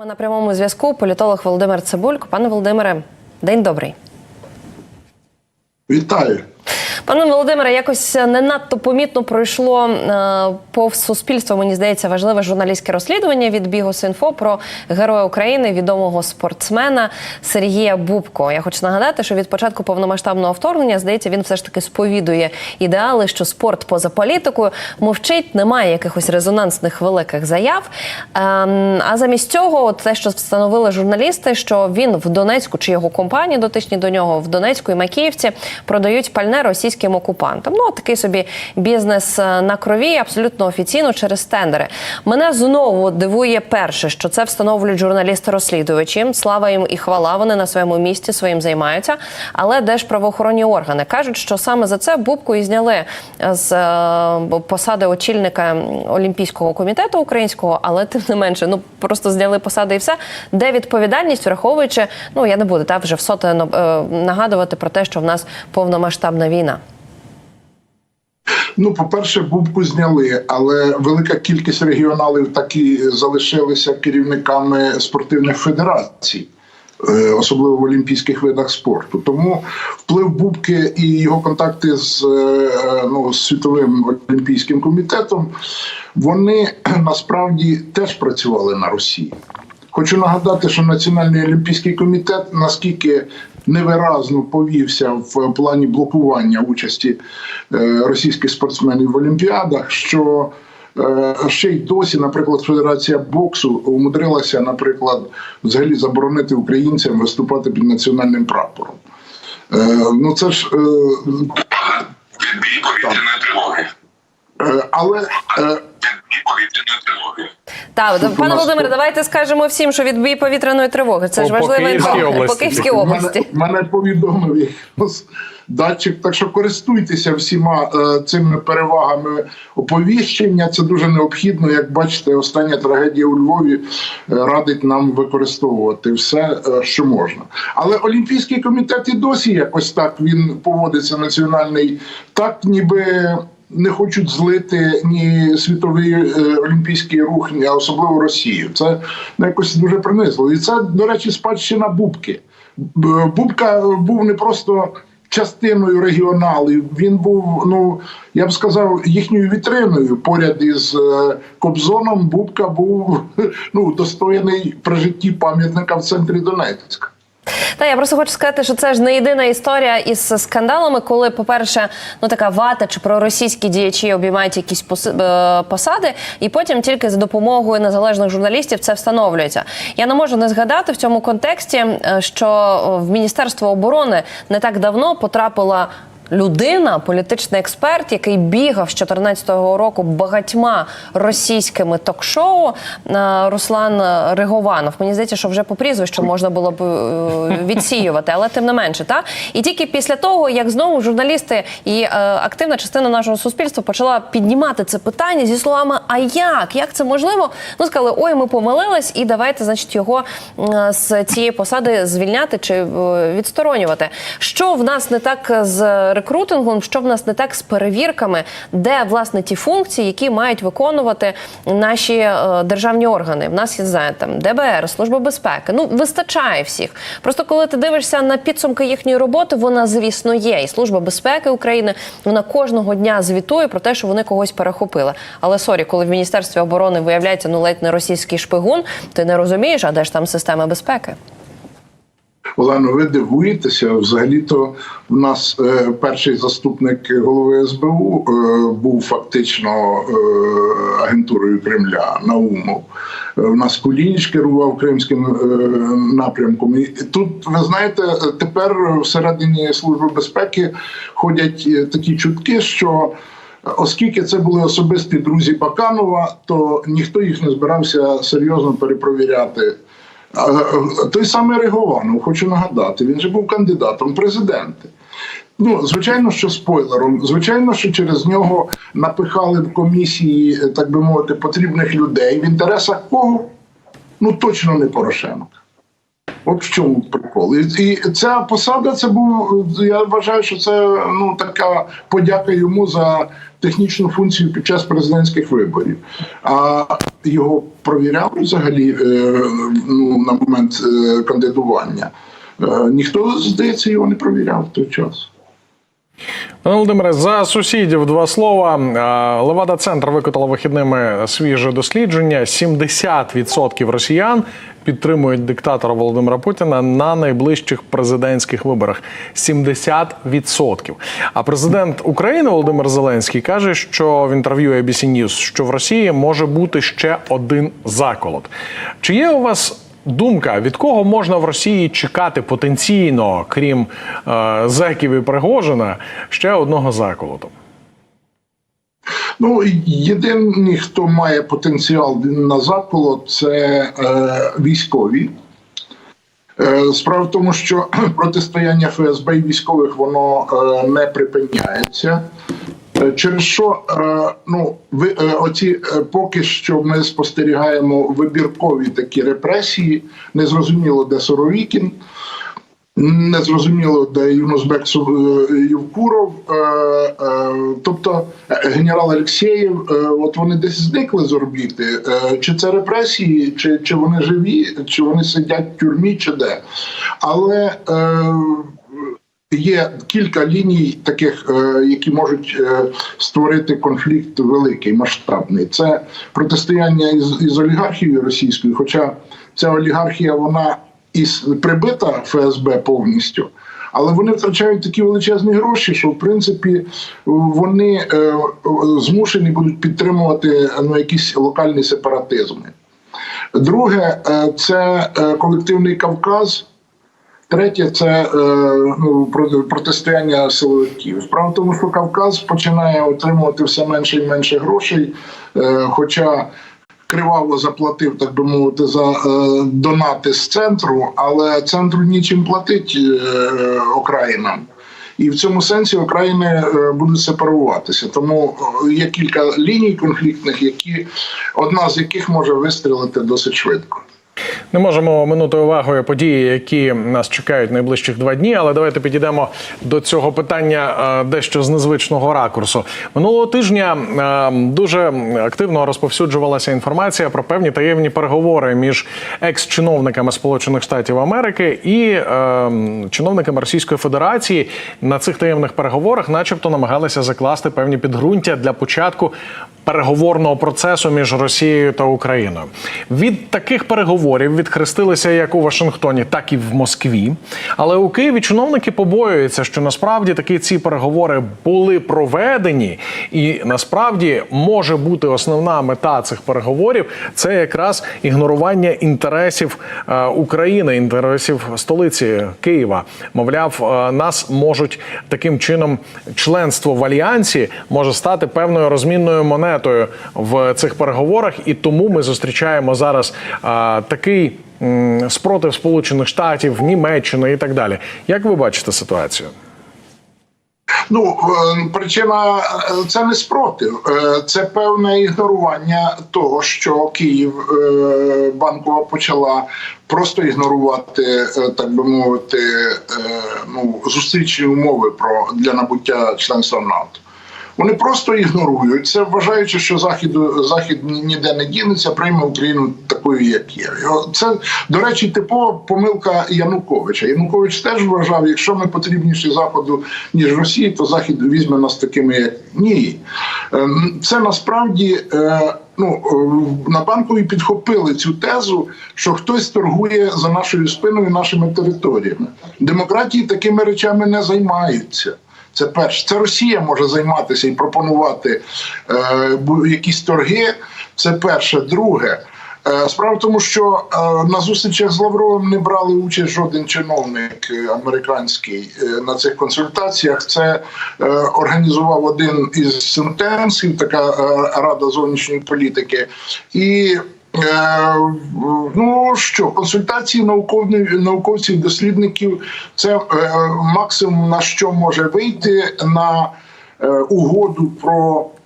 Ми на прямому зв'язку політолог Володимир Цибулько. Пане Володимире, день добрий. Вітаю. Пане Володимире, якось не надто помітно пройшло е, повз суспільство. Мені здається, важливе журналістське розслідування від Бігус.Інфо про героя України, відомого спортсмена Сергія Бубко. Я хочу нагадати, що від початку повномасштабного вторгнення здається, він все ж таки сповідує ідеали, що спорт поза політикою мовчить, немає якихось резонансних великих заяв. Ем, а замість цього, те, що встановили журналісти, що він в Донецьку чи його компанії дотичні до нього в Донецьку і Макіївці продають пальне російським окупантам. Ну такий собі бізнес е, на крові, абсолютно офіційно через тендери. Мене знову дивує перше, що це встановлюють журналісти-розслідувачі. Слава їм і хвала. Вони на своєму місці своїм займаються. Але де ж правоохоронні органи кажуть, що саме за це Бубку і зняли з е, посади очільника Олімпійського комітету українського, але тим не менше, ну просто зняли посади і все. Де відповідальність, враховуючи, ну я не буду та вже в соте е, нагадувати про те, що в нас повномасштабна війна. Ну, по-перше, бубку зняли, але велика кількість регіоналів так і залишилися керівниками спортивних федерацій. е, Особливо в олімпійських видах спорту, тому вплив Бубки і його контакти з е, ну, з світовим олімпійським комітетом вони насправді теж працювали на Росії. Хочу нагадати, що Національний олімпійський комітет наскільки невиразно повівся в плані блокування участі е, російських спортсменів в Олімпіадах, що е, ще й досі, наприклад, Федерація боксу умудрилася, наприклад, взагалі заборонити українцям виступати під національним прапором. Е, Ну це ж Відбій повітряної тривоги. але Відбій повітряної тривоги. Так, пане Володимире, давайте скажемо всім, що відбій повітряної тривоги. Це По- ж по важлива Київській інформація. області. по Київській області. мене повідомив якраз датчик, так що користуйтеся всіма е, цими перевагами оповіщення. Це дуже необхідно. Як бачите, остання трагедія у Львові е, радить нам використовувати все, е, що можна. Але Олімпійський комітет і досі якось так він поводиться національний, так ніби. Не хочуть злити ні світовий е, олімпійський рух, а особливо Росію. Це ну, якось дуже принизливо. І це, до речі, спадщина Бубки. Бубка був не просто частиною регіоналів. Він був, ну я б сказав, їхньою вітриною. Поряд із е, Кобзоном Бубка був ну достойний при житті пам'ятника в центрі Донецька. Та я просто хочу сказати, що це ж не єдина історія із скандалами, коли, по-перше, ну така вата чи проросійські діячі обіймають якісь е, посади, і потім тільки за допомогою незалежних журналістів це встановлюється. Я не можу не згадати в цьому контексті, е, що е, в Міністерство оборони не так давно потрапила. Людина, політичний експерт, який бігав з 2014 року багатьма російськими ток-шоу е, Руслан Ригованов. Мені здається, що вже по прізвищу можна було б е, відсіювати, але тим не менше, та і тільки після того, як знову журналісти і е, активна частина нашого суспільства почала піднімати це питання зі словами: а як? Як це можливо? Ну сказали, ой, ми помилились, і давайте, значить, його з цієї посади звільняти чи відсторонювати. Що в нас не так з рекрутингом, що в нас не так з перевірками, де власне ті функції, які мають виконувати наші е, державні органи. В нас є знає, там ДБР, Служба безпеки. Ну вистачає всіх. Просто коли ти дивишся на підсумки їхньої роботи, вона звісно є. І служба безпеки України вона кожного дня звітує про те, що вони когось перехопили. Але сорі, коли в міністерстві оборони виявляється ну ледь не російський шпигун, ти не розумієш, а де ж там система безпеки? Олено, ви дивуєтеся. Взагалі-то в нас е, перший заступник голови СБУ е, був фактично е, агентурою Кремля Наумов. Е, в нас Кулініч керував кримським е, напрямком. І тут ви знаєте, тепер всередині служби безпеки ходять е, такі чутки, що. Оскільки це були особисті друзі Баканова, то ніхто їх не збирався серйозно перепровіряти. А, е, Той самий Ригованов, хочу нагадати, він же був кандидатом в президенти. Ну, звичайно, що спойлером, звичайно, що через нього напихали в комісії, е, так би мовити, потрібних людей в інтересах кого? Ну точно не Порошенка. От в чому прикол. І, і ця посада, це був. Я вважаю, що це ну така подяка йому за технічну функцію під час президентських виборів. А його провіряли взагалі е, ну, на момент е, кандидування. Е, ніхто, здається, його не провіряв в той час. Володимире, за сусідів два слова. Левада Центр викотала вихідними свіже дослідження. 70% росіян підтримують диктатора Володимира Путіна на найближчих президентських виборах. 70%. А президент України Володимир Зеленський каже, що в інтерв'ю ABC News, що в Росії може бути ще один заколот. Чи є у вас Думка, від кого можна в Росії чекати потенційно, крім е, зеків і Пригожина, ще одного заколоту? Ну, єдиний, хто має потенціал на заколот, це е, військові. Е, Справа в тому, що протистояння ФСБ і військових воно е, не припиняється. Е, Через що е, ну ви е, оці поки що ми спостерігаємо вибіркові такі репресії. Незрозуміло, де Соровікін, незрозуміло, де Юнусбек Євкуров, тобто генерал Алексєєв, от вони десь зникли з орбіти. Чи це репресії, чи, чи вони живі, чи вони сидять в тюрмі, чи де. Але Є кілька ліній, таких, е, які можуть е, створити конфлікт великий, масштабний. Це протистояння із, із олігархією російською, хоча ця олігархія вона із прибита ФСБ повністю. Але вони втрачають такі величезні гроші, що в принципі вони е, змушені будуть підтримувати ну, якісь локальні сепаратизми. Друге, це колективний Кавказ. Третє це е, ну, протистояння силовиків. Справа в тому, що Кавказ починає отримувати все менше і менше грошей, е, хоча криваво заплатив, так би мовити, за е, донати з центру, але центру нічим платить окраїнам. І в цьому сенсі окраїни е, будуть сепаруватися. Тому є кілька ліній конфліктних, які одна з яких може вистрілити досить швидко. Не можемо минути увагою події, які нас чекають найближчих два дні. Але давайте підійдемо до цього питання е, дещо з незвичного ракурсу. Минулого тижня е, дуже активно розповсюджувалася інформація про певні таємні переговори між екс-чиновниками Сполучених Штатів Америки і е, чиновниками Російської Федерації. На цих таємних переговорах, начебто, намагалися закласти певні підґрунтя для початку переговорного процесу між Росією та Україною. Від таких переговорів відхрестилися як у Вашингтоні, так і в Москві. Але у Києві чиновники побоюються, що насправді таки ці переговори були проведені, і насправді може бути основна мета цих переговорів це якраз ігнорування інтересів е, України, інтересів столиці Києва. Мовляв, е, нас можуть таким чином членство в альянсі може стати певною розмінною монетою в цих переговорах, і тому ми зустрічаємо зараз е, такий спротив Сполучених Штатів, Німеччини і так далі. Як ви бачите ситуацію? Ну е, причина е, це не спротив, е, це певне ігнорування того, що Київ банкова почала просто ігнорувати, так би мовити, ну зустрічні умови про для набуття членства НАТО. Вони просто ігнорують це, вважаючи, що захід захід ніде не дінеться, прийме Україну такою, як є. Це до речі, типова помилка Януковича. Янукович теж вважав, якщо ми потрібніші заходу ніж Росії, то захід візьме нас такими, як ні. Ем, Це насправді. е, Ну, е, на банкові підхопили цю тезу, що хтось торгує за нашою спиною нашими територіями. Демократії такими речами не займаються. Це перше. Це Росія може займатися і пропонувати е, якісь торги. Це перше. Друге. е, Справа в тому, що е, на зустрічах з Лавровим не брали участь жоден чиновник е, американський на цих консультаціях. Це організував один із сентенсів, така рада зовнішньої політики, і Ну що, консультації науковних науковців, дослідників це е, максимум на що може вийти на е, угоду про е,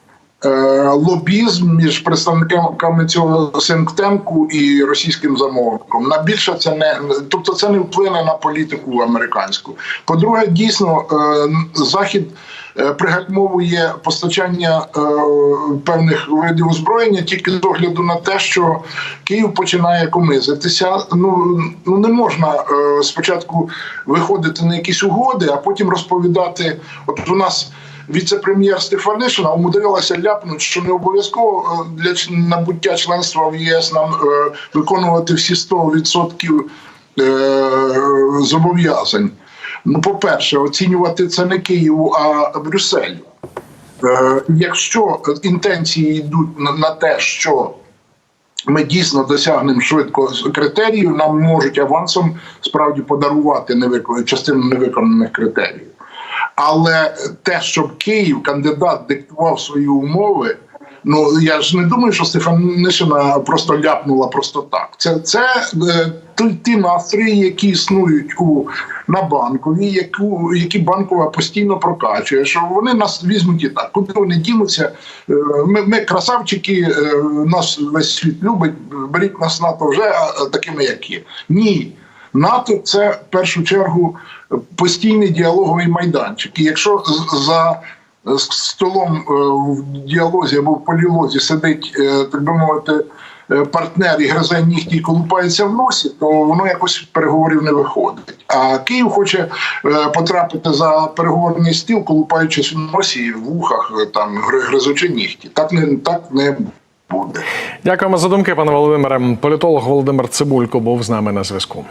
лобізм між представниками цього синктенку і російським замовником. На більше це не тобто це не вплине на політику американську. По-друге, дійсно, е, захід. е, Пригальмовує постачання е, певних видів озброєння тільки з огляду на те, що Київ починає комизитися. Ну ну не можна е, спочатку виходити на якісь угоди, а потім розповідати. От у нас віце-прем'єр Стефанишина умудрилася ляпнути, що не обов'язково е, для набуття членства в ЄС нам е, виконувати всі 100% е, зобов'язань. Ну, по-перше, оцінювати це не Києву, а Брюсселю. Якщо інтенції йдуть на, те, що ми дійсно досягнемо швидко критеріїв, нам можуть авансом справді подарувати частину невиконаних критеріїв. Але те, щоб Київ, кандидат, диктував свої умови. Ну я ж не думаю, що Стефанишина просто ляпнула просто так. Це це е, ті, настрої, які існують у на банковій, яку які банкова постійно прокачує. Що вони нас візьмуть і так, куди вони дінуться. Е, Ми, ми красавчики, е, нас весь світ любить. Беріть нас НАТО вже такими, як є. Ні. НАТО це в першу чергу постійний діалоговий майданчик. І якщо за столом е, в діалозі або в полілозі сидить, е, так би мовити, е, партнер і гризе нігті і колупається в носі, то воно якось переговорів не виходить. А Київ хоче потрапити за переговорний стіл, колупаючись в носі, в вухах, е, там гри- гризучи нігті. Так не так не буде. Дякуємо за думки, пане Володимире. Політолог Володимир Цибулько був з нами на зв'язку.